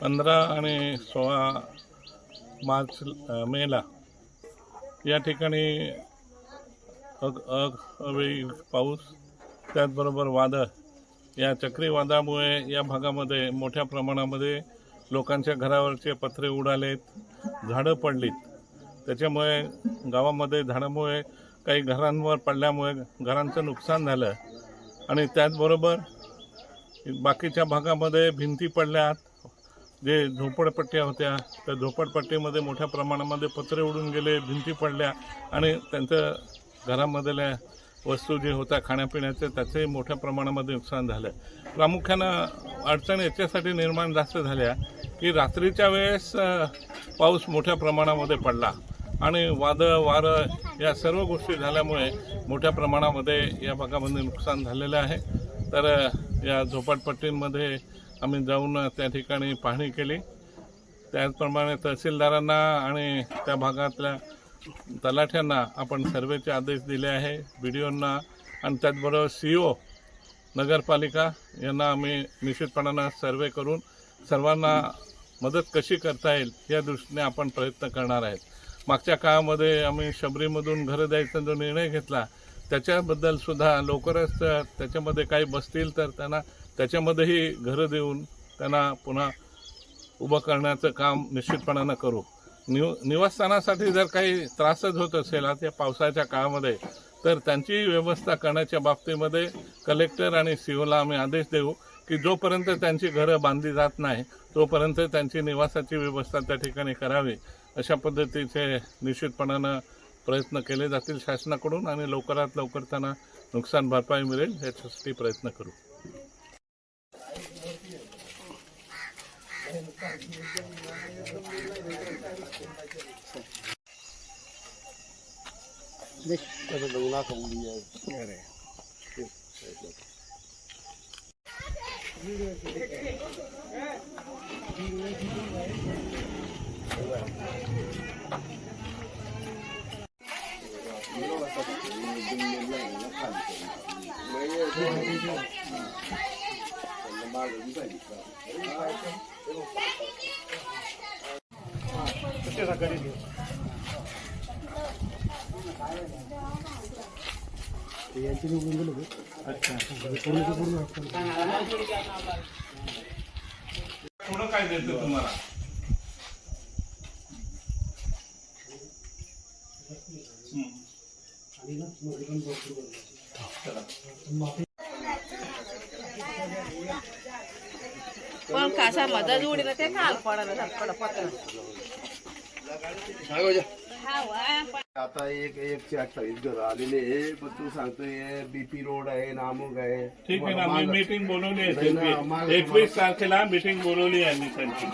पंधरा आणि सोळा मार्च मेला. या ठिकाणी अग अग अवेळी पाऊस त्याचबरोबर वादळ. या चक्रीवादळामुळे या भागामध्ये मोठ्या प्रमाणामध्ये लोकांच्या घरावरचे पत्रे उडालेत झाडं पडलीत. त्याच्यामुळे गावामध्ये झाडामुळे काही घरांवर पडल्यामुळे घरांचं नुकसान झालं. आणि त्याचबरोबर बाकीच्या भागामध्ये भिंती पडल्यात जे झोपडपट्ट्या होत्या त्या झोपडपट्टीमध्ये मोठ्या प्रमाणामध्ये पत्रे उडून गेले भिंती पडल्या आणि त्यांचं घरामधल्या वस्तू जे होत्या खाण्यापिण्याचे त्याचंही मोठ्या प्रमाणामध्ये नुकसान झालं. प्रामुख्यानं अडचण याच्यासाठी निर्माण जास्त झाल्या की रात्रीच्या वेळेस पाऊस मोठ्या प्रमाणामध्ये पडला आणि वादळ वारं या सर्व गोष्टी झाल्यामुळे मोठ्या प्रमाणामध्ये या भागामध्ये नुकसान झालेलं आहे. तर या झोपडपट्टींमध्ये आम्ही जाऊन त्या ठिकाणी पाहणी केली. त्याचप्रमाणे तहसीलदारांना आणि त्या भागातल्या तलाठ्यांना आपण सर्वेचे आदेश दिले आहे. बी डी ओंना आणि त्याचबरोबर सी ओ नगरपालिका यांना आम्ही निश्चितपणानं सर्वे करून सर्वांना मदत कशी करता येईल या दृष्टीने आपण प्रयत्न करणार आहेत. मागच्या काळामध्ये आम्ही शबरीमधून घरं द्यायचा जो निर्णय घेतला त्याच्याबद्दल सुद्धा लवकरच त्याच्यामध्ये काही बसतील तर त्यांना त्याच्यामध्येही घरं देऊन त्यांना पुन्हा उभं करण्याचं काम निश्चितपणानं करू. निव निवासस्थानासाठी जर काही त्रासच होत असेल आता या पावसाच्या काळामध्ये तर त्यांची व्यवस्था करण्याच्या बाबतीमध्ये कलेक्टर आणि सीओला आम्ही आदेश देऊ की जोपर्यंत त्यांची घरं बांधली जात नाही तोपर्यंत त्यांची निवासाची व्यवस्था त्या ठिकाणी करावी अशा पद्धतीचे निश्चितपणानं प्रयत्न केले जातील शासनाकडून आणि लवकरात लवकर त्यांना नुकसान भरपाई मिळेल याच्यासाठी प्रयत्न करू. थोडं काय देतं तुम्हाला पण कासा मदत उडीनं ते खाल पडायला आता एक एकशे अठ्ठावीस घर आलेले पण तू सांगतोय बीपी रोड आहे नामुक आहे. ठीक आहे ना मी मीटिंग बोलवली आहे एकवीस तारखेला मीटिंग बोलवली आहे मी त्यांची.